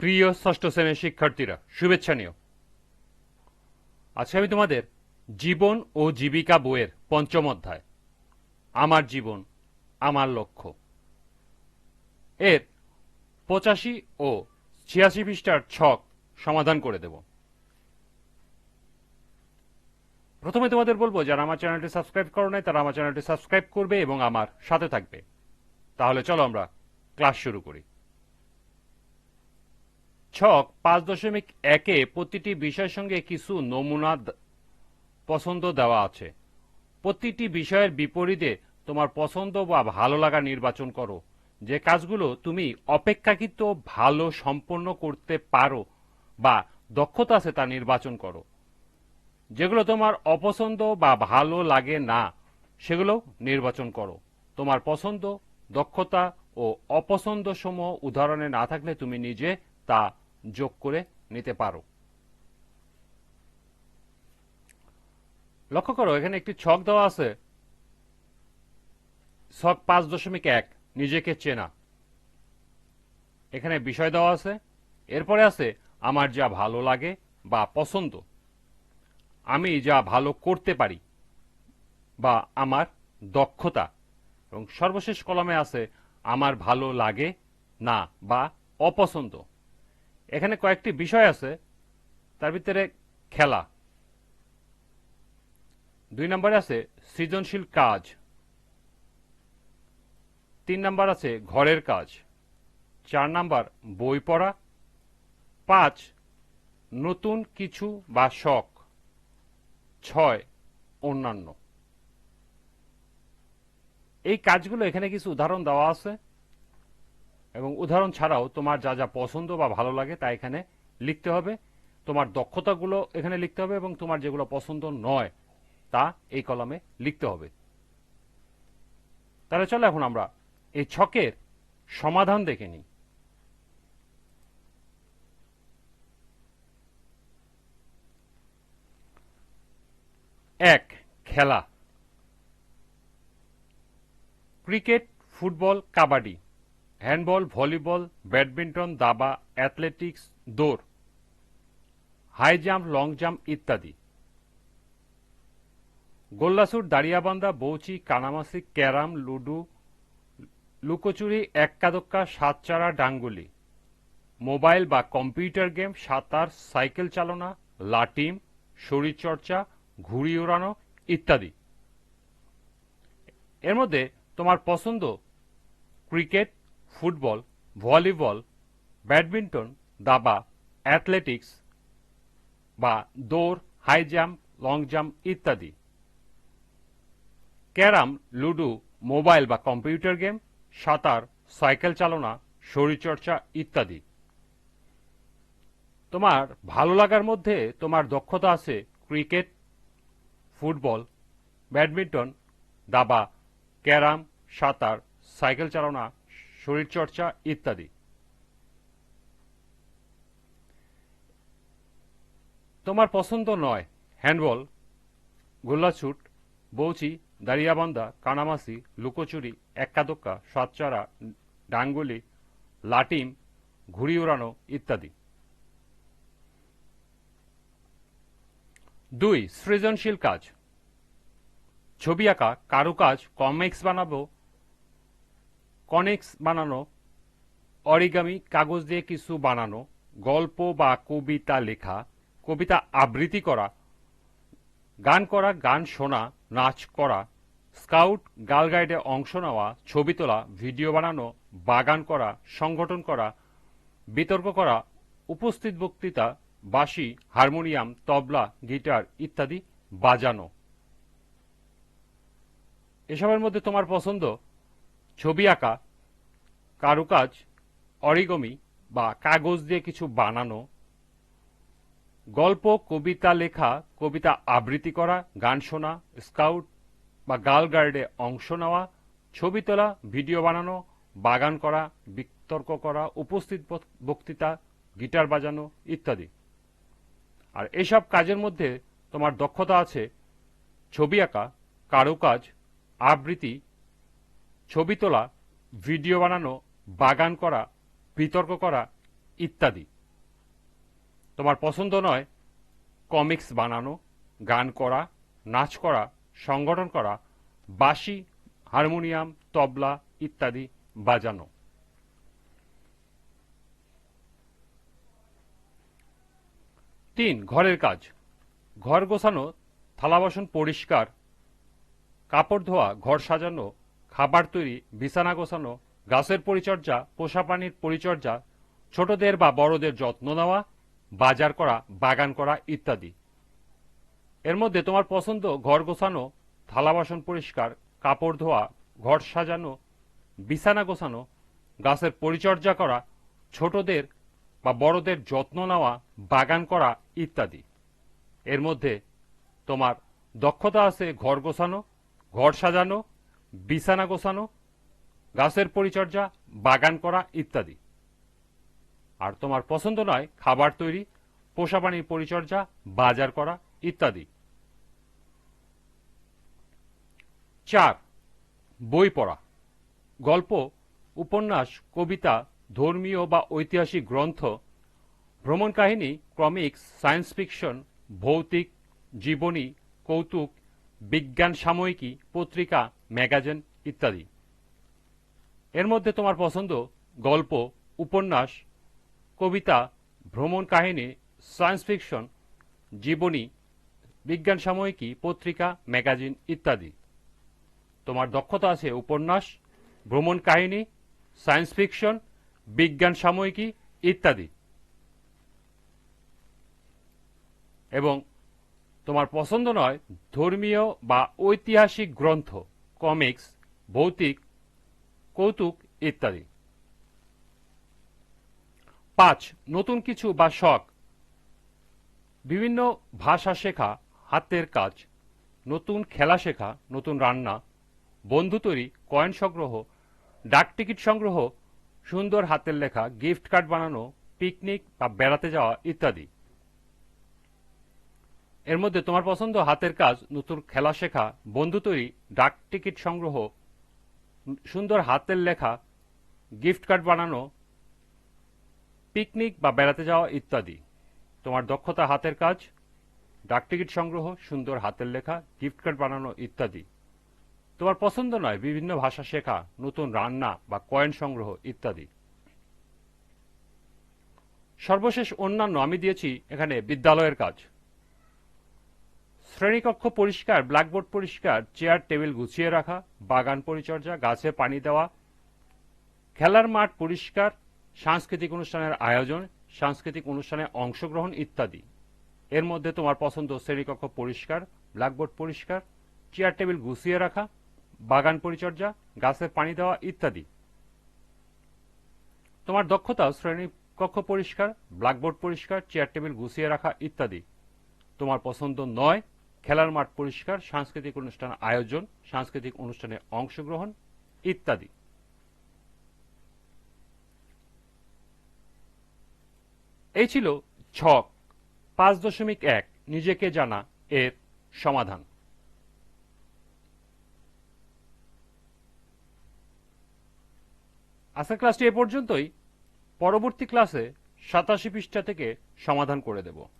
প্রিয় ষষ্ঠ শ্রেণির শিক্ষার্থীরা, শুভেচ্ছা নিও। আজকে আমি তোমাদের জীবন ও জীবিকা বইয়ের পঞ্চম অধ্যায়, আমার জীবন, আমার লক্ষ্য। এর পঁচাশি ও ছিয়াশি পৃষ্ঠার ছক সমাধান করে দেব। প্রথমে তোমাদের বলব, যারা আমার চ্যানেলটি সাবস্ক্রাইব করো নাই, তারা আমার চ্যানেলটি সাবস্ক্রাইব করবে এবং আমার সাথে থাকবে। তাহলে চলো আমরা ক্লাস শুরু করি। ছক পাঁচ দশমিক একে প্রতিটি বিষয়ের সঙ্গে কিছু নমুনা পছন্দ দেওয়া আছে। প্রতিটি বিষয়ের বিপরীতে তোমার পছন্দ বা ভালো লাগা নির্বাচন করো। যে কাজগুলো তুমি অপেক্ষাকৃত ভালো সম্পন্ন করতে পারো বা দক্ষতা আছে তা নির্বাচন করো। যেগুলো তোমার অপছন্দ বা ভালো লাগে না, সেগুলো নির্বাচন করো। তোমার পছন্দ, দক্ষতা ও অপছন্দ সমূহ উদাহরণে না থাকলে তুমি নিজে তা যোগ করে নিতে পারো। লক্ষ্য করো, এখানে একটি ছক দেওয়া আছে। ছক পাঁচ দশমিক এক, নিজেকে চেনা। এখানে বিষয় দেওয়া আছে, এরপরে আছে, আমার যা ভালো লাগে বা পছন্দ, আমি যা ভালো করতে পারি বা আমার দক্ষতা, এবং সর্বশেষ কলমে আছে, আমার ভালো লাগে না বা অপছন্দ। এখানে কয়েকটি বিষয় আছে, তার ভিতরে খেলা। দুই নম্বরে আছে সৃজনশীল কাজ। তিন নাম্বার আছে ঘরের কাজ। চার নাম্বার বই পড়া। পাঁচ, নতুন কিছু বা শখ। ছয়, অন্যান্য। এই কাজগুলো এখানে কিছু উদাহরণ দেওয়া আছে। এবং উদাহরণ ছাড়াও তোমার যা যা পছন্দ বা ভালো লাগে তা এখানে লিখতে হবে। তোমার দক্ষতাগুলো এখানে লিখতে হবে এবং তোমার যেগুলো পছন্দ নয়, তা এই কলমে লিখতে হবে। তাহলে চলো এখন আমরা এই ছকের সমাধান দেখে নিই। এক, খেলা। Cricket, football, kabaddi. Handball, volleyball, badminton, দাবা, অ্যাথলেটিক্স, দৌড়, হাই জাম্প, লং জাম্প ইত্যাদি। গোল্লাসুর দাঁড়িয়াবান্ধা, বৌচি কানামাসি ক্যারাম, লুডু, লুকোচুরি এক্কাদোক্কা সাতচারা, ডাঙ্গুলি, মোবাইল বা কম্পিউটার গেম, সাঁতার, সাইকেল চালনা, লাটিম, শরীরচর্চা, ঘুড়ি ওড়ানো ইত্যাদি। এর মধ্যে তোমার পছন্দ ক্রিকেট ফুটবল, ভলিবল, ব্যাডমিন্টন, দাবা, অ্যাথলেটিক্স বা দৌড়, হাই জাম্প, লং জাম্প ইত্যাদি। ক্যারাম, লুডো, মোবাইল বা কম্পিউটার গেম, সাঁতার, সাইকেল চালনা, শরীরচর্চা ইত্যাদি। তোমার ভালো লাগার মধ্যে তোমার দক্ষতা আছে ক্রিকেট, ফুটবল, ব্যাডমিন্টন, দাবা, ক্যারাম, সাঁতার, সাইকেল চালনা শরীরচর্চা ইত্যাদি। তোমার পছন্দ নয়, হ্যান্ডবল, গোল্লাছুট, বৌচি, দাঁড়িয়াবান্ধা কানামাসি লুকোচুরি এক্কাদোক্কা সাতচারা, ডাঙ্গুলি, লাটিম, ঘুড়ি উড়ানো ইত্যাদি। দুই, সৃজনশীল কাজ। ছবি আঁকা, কারুকাজ, কমিক্স বানাবো কনিক্স বানানো, অরিগামি, কাগজ দিয়ে কিছু বানানো, গল্প বা কবিতা লেখা, কবিতা আবৃত্তি করা, গান করা, গান শোনা, নাচ করা, স্কাউট, গার্ল গাইডে অংশ নেওয়া, ছবি তোলা, ভিডিও বানানো, বাগান করা, সংগঠন করা, বিতর্ক করা, উপস্থিত বক্তৃতা, বাঁশি, হারমোনিয়াম, তবলা, গিটার ইত্যাদি বাজানো। এসবের মধ্যে তোমার পছন্দ? ছবি আঁকা, কারুকাজ, অরিগমি বা কাগজ দিয়ে কিছু বানানো, গল্প, কবিতা লেখা, কবিতা আবৃত্তি করা, গান শোনা, স্কাউট বা গার্ল গার্ডে অংশ নেওয়া, ছবি তোলা, ভিডিও বানানো, বাগান করা, বিতর্ক করা, উপস্থিত বক্তৃতা, গিটার বাজানো ইত্যাদি। আর এসব কাজের মধ্যে তোমার দক্ষতা আছে। ছবি আঁকা, কারুকাজ, আবৃত্তি ছবি তোলা, ভিডিও বানানো, বাগান করা, বিতর্ক করা ইত্যাদি। তোমার পছন্দ নয় কমিক্স বানানো, গান করা, নাচ করা, সংগঠন করা, বাঁশি, হারমোনিয়াম, তবলা ইত্যাদি বাজানো। তিন, ঘরের কাজ। ঘর গোছানো, থালা বাসন পরিষ্কার, কাপড় ধোয়া, ঘর সাজানো খাবার তৈরি, বিছানা গোছানো, গাছের পরিচর্যা, পোষা প্রাণীর পরিচর্যা, ছোটদের বা বড়দের যত্ন নেওয়া, বাজার করা, বাগান করা ইত্যাদি। এর মধ্যে তোমার পছন্দ ঘর গোছানো, থালা বাসন পরিষ্কার, কাপড় ধোয়া, ঘর সাজানো, বিছানা গোছানো, গাছের পরিচর্যা করা, ছোটদের বা বড়দের যত্ন নেওয়া, বাগান করা ইত্যাদি। এর মধ্যে তোমার দক্ষতা আছে ঘর গোছানো, ঘর সাজানো বিছানা গোছানো, গাছের পরিচর্যা, বাগান করা ইত্যাদি। আর তোমার পছন্দ নয় খাবার তৈরি, পোষা প্রাণীর পরিচর্যা, বাজার করা ইত্যাদি। চার, বই পড়া। গল্প, উপন্যাস, কবিতা, ধর্মীয় বা ঐতিহাসিক গ্রন্থ, ভ্রমণ কাহিনী, কমিক্স, সায়েন্স ফিকশন, ভৌতিক, জীবনী, কৌতুক বিজ্ঞান সাময়িকী, পত্রিকা, ম্যাগাজিন ইত্যাদি। এর মধ্যে তোমার পছন্দ গল্প, উপন্যাস, কবিতা, ভ্রমণ কাহিনী, সায়েন্স ফিকশন, জীবনী, বিজ্ঞান সাময়িকী, পত্রিকা, ম্যাগাজিন ইত্যাদি। তোমার দক্ষতা আছে উপন্যাস, ভ্রমণ কাহিনী, সায়েন্স ফিকশন, বিজ্ঞান সাময়িকী ইত্যাদি। এবং তোমার পছন্দ নয়, ধর্মীয় বা ঐতিহাসিক গ্রন্থ, কমিক্স, ভৌতিক, কৌতুক ইত্যাদি। পাঁচ, নতুন কিছু বা শখ। বিভিন্ন ভাষা শেখা, হাতের কাজ। নতুন খেলা শেখা, নতুন রান্না। বন্ধু তৈরি, কয়েন সংগ্রহ, ডাক টিকিট সংগ্রহ, সুন্দর হাতের লেখা, গিফট কার্ড বানানো, পিকনিক বা বেড়াতে যাওয়া ইত্যাদি। এর মধ্যে তোমার পছন্দ হাতের কাজ, নতুন খেলা শেখা, বন্ধু তৈরি, ডাক টিকিট সংগ্রহ, সুন্দর হাতের লেখা, গিফট কার্ড বানানো, পিকনিক বা বেড়াতে যাওয়া ইত্যাদি। তোমার দক্ষতা হাতের কাজ, ডাক টিকিট সংগ্রহ, সুন্দর হাতের লেখা, গিফট কার্ড বানানো ইত্যাদি। তোমার পছন্দ নয়, বিভিন্ন ভাষা শেখা, নতুন রান্না বা কয়েন সংগ্রহ ইত্যাদি। সর্বশেষ অন্যান্য আমি দিয়েছি এখানে বিদ্যালয়ের কাজ। শ্রেণীকক্ষ পরিষ্কার, ব্ল্যাকবোর্ড পরিষ্কার, চেয়ার, টেবিল গুছিয়ে রাখা, বাগান পরিচর্যা, গাছে পানি দেওয়া, খেলার মাঠ পরিষ্কার, সাংস্কৃতিক অনুষ্ঠানের আয়োজন, সাংস্কৃতিক অনুষ্ঠানে অংশগ্রহণ ইত্যাদি। এর মধ্যে তোমার পছন্দ শ্রেণীকক্ষ পরিষ্কার, ব্ল্যাকবোর্ড পরিষ্কার, চেয়ার, টেবিল গুছিয়ে রাখা, বাগান পরিচর্যা, গাছে পানি দেওয়া ইত্যাদি। তোমার দক্ষতা শ্রেণীকক্ষ পরিষ্কার, ব্ল্যাকবোর্ড পরিষ্কার, চেয়ার, টেবিল গুছিয়ে রাখা ইত্যাদি। তোমার পছন্দ নয় খেলার মাঠ পরিষ্কার, সাংস্কৃতিক অনুষ্ঠান আয়োজন, সাংস্কৃতিক অনুষ্ঠানে অংশগ্রহণ ইত্যাদি। এই ছিল ছক, পাঁচ দশমিক এক, নিজেকে জানা এর সমাধান। আজকের ক্লাসটি এ পর্যন্তই। পরবর্তী ক্লাসে সাতাশি পৃষ্ঠা থেকে সমাধান করে দেব।